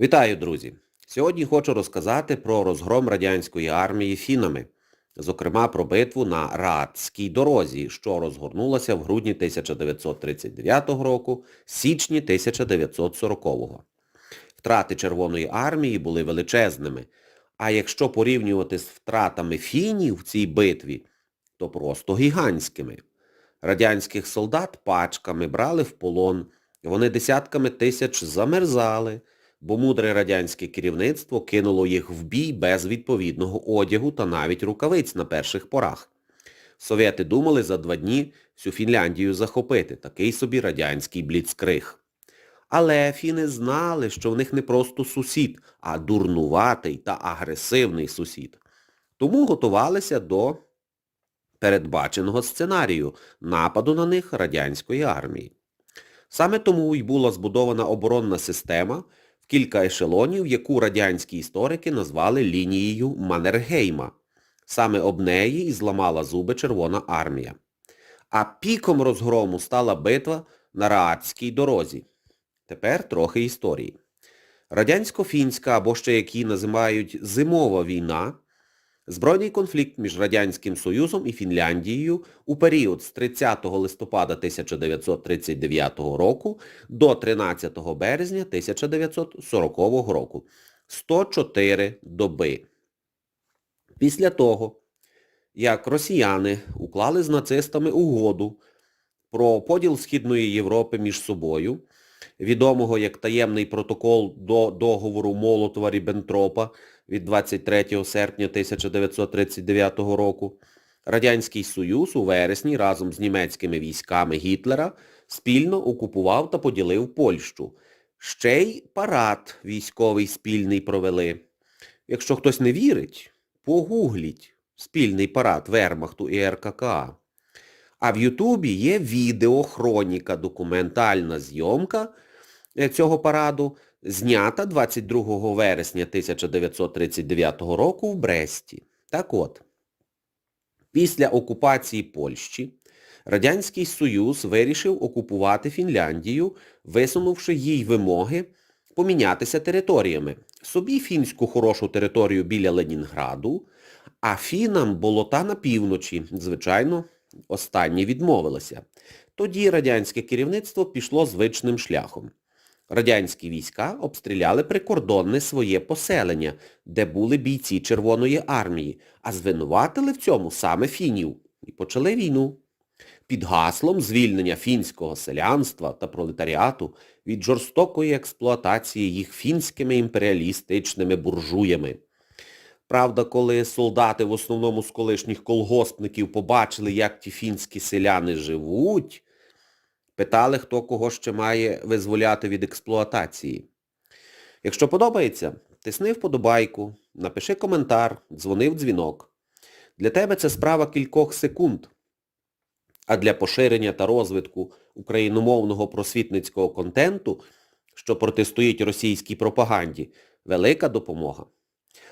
Вітаю, друзі! Сьогодні хочу розказати про розгром радянської армії фінами, зокрема про битву на Раадській дорозі, що розгорнулася в грудні 1939 року, січні 1940-го. Втрати Червоної армії були величезними, а якщо порівнювати з втратами фінів в цій битві, то просто гігантськими. Радянських солдат пачками брали в полон, вони десятками тисяч замерзали, бо мудре радянське керівництво кинуло їх в бій без відповідного одягу та навіть рукавиць на перших порах. Совєти думали за два дні всю Фінляндію захопити, такий собі радянський бліцкриг. Але фіни знали, що в них не просто сусід, а дурнуватий та агресивний сусід. Тому готувалися до передбаченого сценарію нападу на них радянської армії. Саме тому й була збудована оборонна система в кілька ешелонів, яку радянські історики назвали лінією Маннергейма. Саме об неї і зламала зуби Червона армія. А піком розгрому стала битва на Раатській дорозі. Тепер трохи історії. Радянсько-фінська, або ще які називають зимова війна, збройний конфлікт між Радянським Союзом і Фінляндією у період з 30 листопада 1939 року до 13 березня 1940 року. 104 доби. Після того, як росіяни уклали з нацистами угоду про поділ Східної Європи між собою, відомого як таємний протокол до договору Молотова-Ріббентропа від 23 серпня 1939 року, Радянський Союз у вересні разом з німецькими військами Гітлера спільно окупував та поділив Польщу. Ще й парад військовий спільний провели. Якщо хтось не вірить, погугліть спільний парад Вермахту і РККА. А в Ютубі є відеохроніка, документальна зйомка е, цього параду, знята 22 вересня 1939 року в Бресті. Так от, після окупації Польщі Радянський Союз вирішив окупувати Фінляндію, висунувши їй вимоги помінятися територіями. Собі фінську хорошу територію біля Ленінграду, а фінам болота на півночі, звичайно, останні відмовилися. Тоді радянське керівництво пішло звичним шляхом. Радянські війська обстріляли прикордонне своє поселення, де були бійці Червоної армії, а звинуватили в цьому саме фінів. І почали війну. Під гаслом звільнення фінського селянства та пролетаріату від жорстокої експлуатації їх фінськими імперіалістичними буржуями. Правда, коли солдати в основному з колишніх колгоспників побачили, як ті фінські селяни живуть, питали, хто кого ще має визволяти від експлуатації. Якщо подобається, тисни вподобайку, напиши коментар, дзвони в дзвінок. Для тебе це справа кількох секунд. А для поширення та розвитку україномовного просвітницького контенту, що протистоїть російській пропаганді, велика допомога.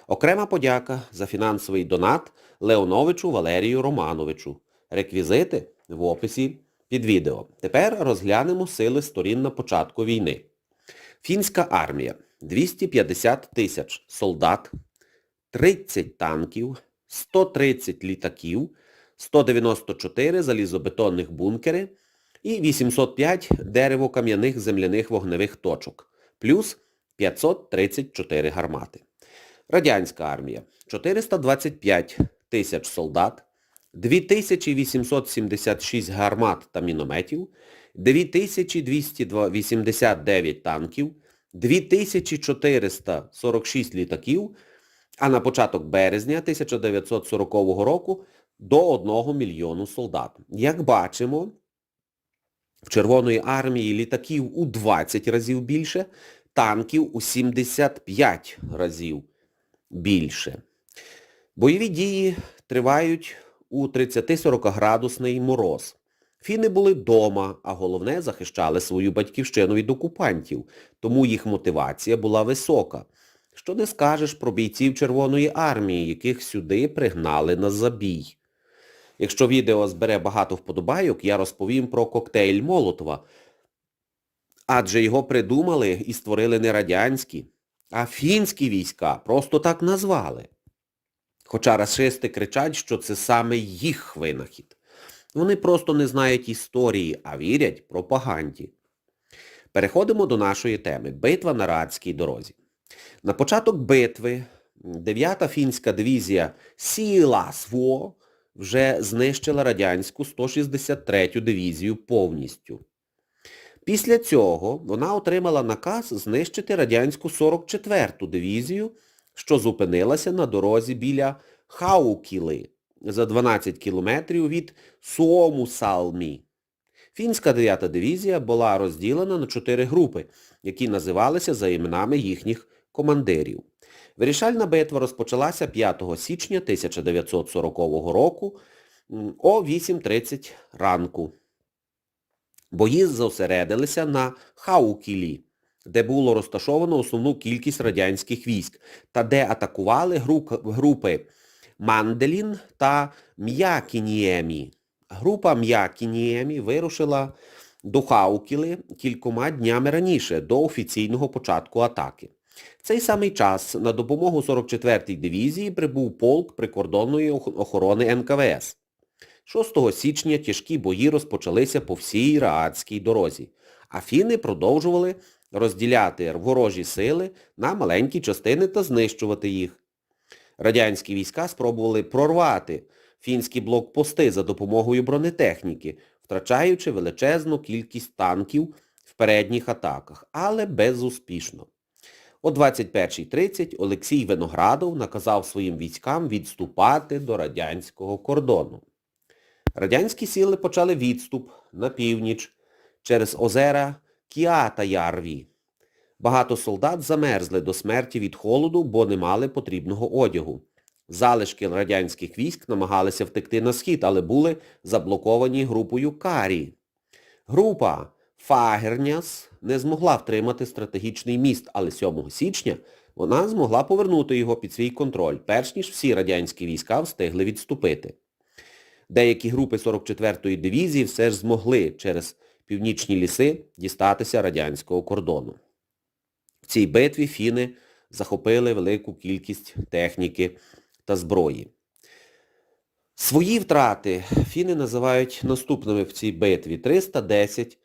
Окрема подяка за фінансовий донат Леоновичу Валерію Романовичу. Реквізити в описі під відео. Тепер розглянемо сили сторін на початку війни. Фінська армія 250 тисяч солдат, 30 танків, 130 літаків, 194 залізобетонних бункери і 805 деревокам'яних земляних вогневих точок, плюс 534 гармати. Радянська армія 425 тисяч солдат, 2876 гармат та мінометів, 2289 танків, 2446 літаків, а на початок березня 1940 року до 1 мільйону солдат. Як бачимо, в Червоної армії літаків у 20 разів більше, танків у 75 разів більше. Бойові дії тривають у 30-40 градусний мороз. Фіни були вдома, а головне захищали свою батьківщину від окупантів, тому їх мотивація була висока. Що не скажеш про бійців Червоної армії, яких сюди пригнали на забій. Якщо відео збере багато вподобайок, я розповім про коктейль Молотова, адже його придумали і створили не радянські, а фінські війська просто так назвали. Хоча расисти кричать, що це саме їх винахід. Вони просто не знають історії, а вірять пропаганді. Переходимо до нашої теми. Битва на Радській дорозі. На початок битви 9-та фінська дивізія Сіласво вже знищила радянську 163-ю дивізію повністю. Після цього вона отримала наказ знищити радянську 44-ту дивізію, що зупинилася на дорозі біля Хаукіли за 12 кілометрів від Суомусалмі. Фінська 9-та дивізія була розділена на чотири групи, які називалися за іменами їхніх командирів. Вирішальна битва розпочалася 5 січня 1940 року о 8.30 ранку. Бої зосередилися на Хаукілі, де було розташовано основну кількість радянських військ, та де атакували гру- групи Манделін та М'якініємі. Група М'якініємі вирушила до Хаукіли кількома днями раніше, до офіційного початку атаки. В цей самий час на допомогу 44-й дивізії прибув полк прикордонної охорони НКВС. 6 січня тяжкі бої розпочалися по всій Раадській дорозі, а фіни продовжували розділяти ворожі сили на маленькі частини та знищувати їх. Радянські війська спробували прорвати фінські блокпости за допомогою бронетехніки, втрачаючи величезну кількість танків в передніх атаках, але безуспішно. О 21.30 Олексій Виноградов наказав своїм військам відступати до радянського кордону. Радянські сили почали відступ на північ через озера Кіа та Ярві. Багато солдат замерзли до смерті від холоду, бо не мали потрібного одягу. Залишки радянських військ намагалися втекти на схід, але були заблоковані групою Карі. Група Фагерняс не змогла втримати стратегічний міст, але 7 січня вона змогла повернути його під свій контроль, перш ніж всі радянські війська встигли відступити. Деякі групи 44-ї дивізії все ж змогли через північні ліси дістатися радянського кордону. В цій битві фіни захопили велику кількість техніки та зброї. Свої втрати фіни називають наступними в цій битві. 310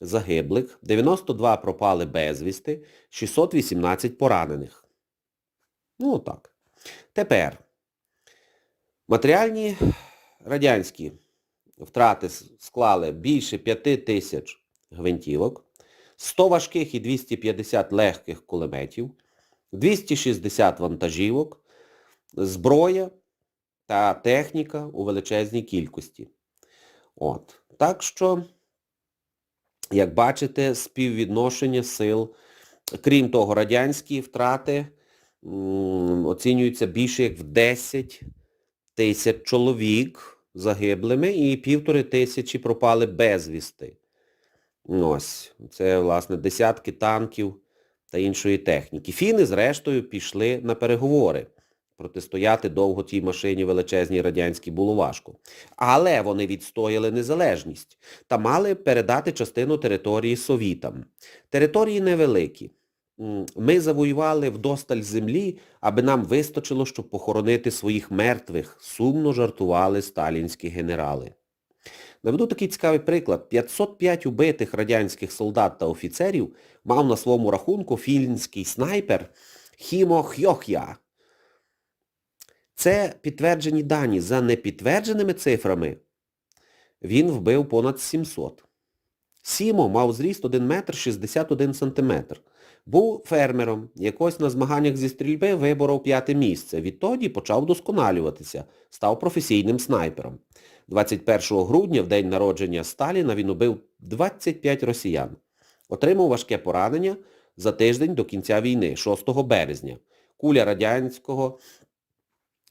загиблих, 92 пропали безвісти, 618 поранених. Ну так. Тепер матеріальні радянські втрати склали більше 5 тисяч гвинтівок, 100 важких і 250 легких кулеметів, 260 вантажівок, зброя та техніка у величезній кількості. От. Так що, як бачите, співвідношення сил, крім того, радянські втрати оцінюються більше як в 10 тисяч чоловік загиблими і півтори тисячі пропали безвісти. Ось, це, власне, десятки танків та іншої техніки. Фіни, зрештою, пішли на переговори. Протистояти довго тій машині величезній радянській було важко. Але вони відстояли незалежність та мали передати частину території совітам. Території невеликі. Ми завоювали вдосталь землі, аби нам вистачило, щоб похоронити своїх мертвих, сумно жартували сталінські генерали. Наведу такий цікавий приклад. 505 убитих радянських солдат та офіцерів мав на своєму рахунку фінський снайпер Хімо Хьохя. Це підтверджені дані. За непідтвердженими цифрами він вбив понад 700. Сімо мав зріст 1 метр 61 сантиметр. Був фермером, якось на змаганнях зі стрільби виборов п'яте місце. Відтоді почав вдосконалюватися, став професійним снайпером. 21 грудня, в день народження Сталіна, він убив 25 росіян. Отримав важке поранення за тиждень до кінця війни, 6 березня. Куля радянського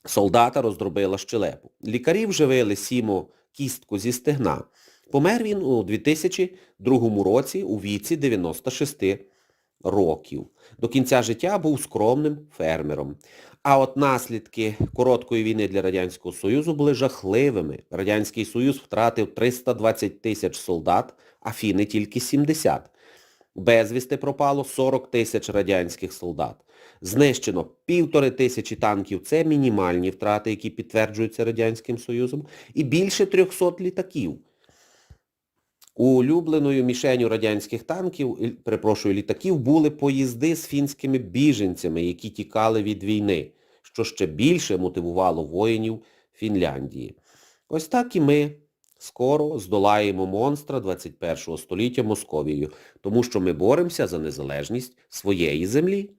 солдата роздробила щелепу. Лікарі вживили Сімо кістку зі стегна. Помер він у 2002 році у віці 96 років. До кінця життя був скромним фермером. А от наслідки короткої війни для Радянського Союзу були жахливими. Радянський Союз втратив 320 тисяч солдат, а фіни тільки 70. Безвісти пропало 40 тисяч радянських солдат. Знищено півтори тисячі танків, це мінімальні втрати, які підтверджуються Радянським Союзом, і більше 300 літаків. Улюбленою мішенью радянських танків, перепрошую, літаків були поїзди з фінськими біженцями, які тікали від війни, що ще більше мотивувало воїнів Фінляндії. Ось так і ми скоро здолаємо монстра 21 століття Московією, тому що ми боремося за незалежність своєї землі.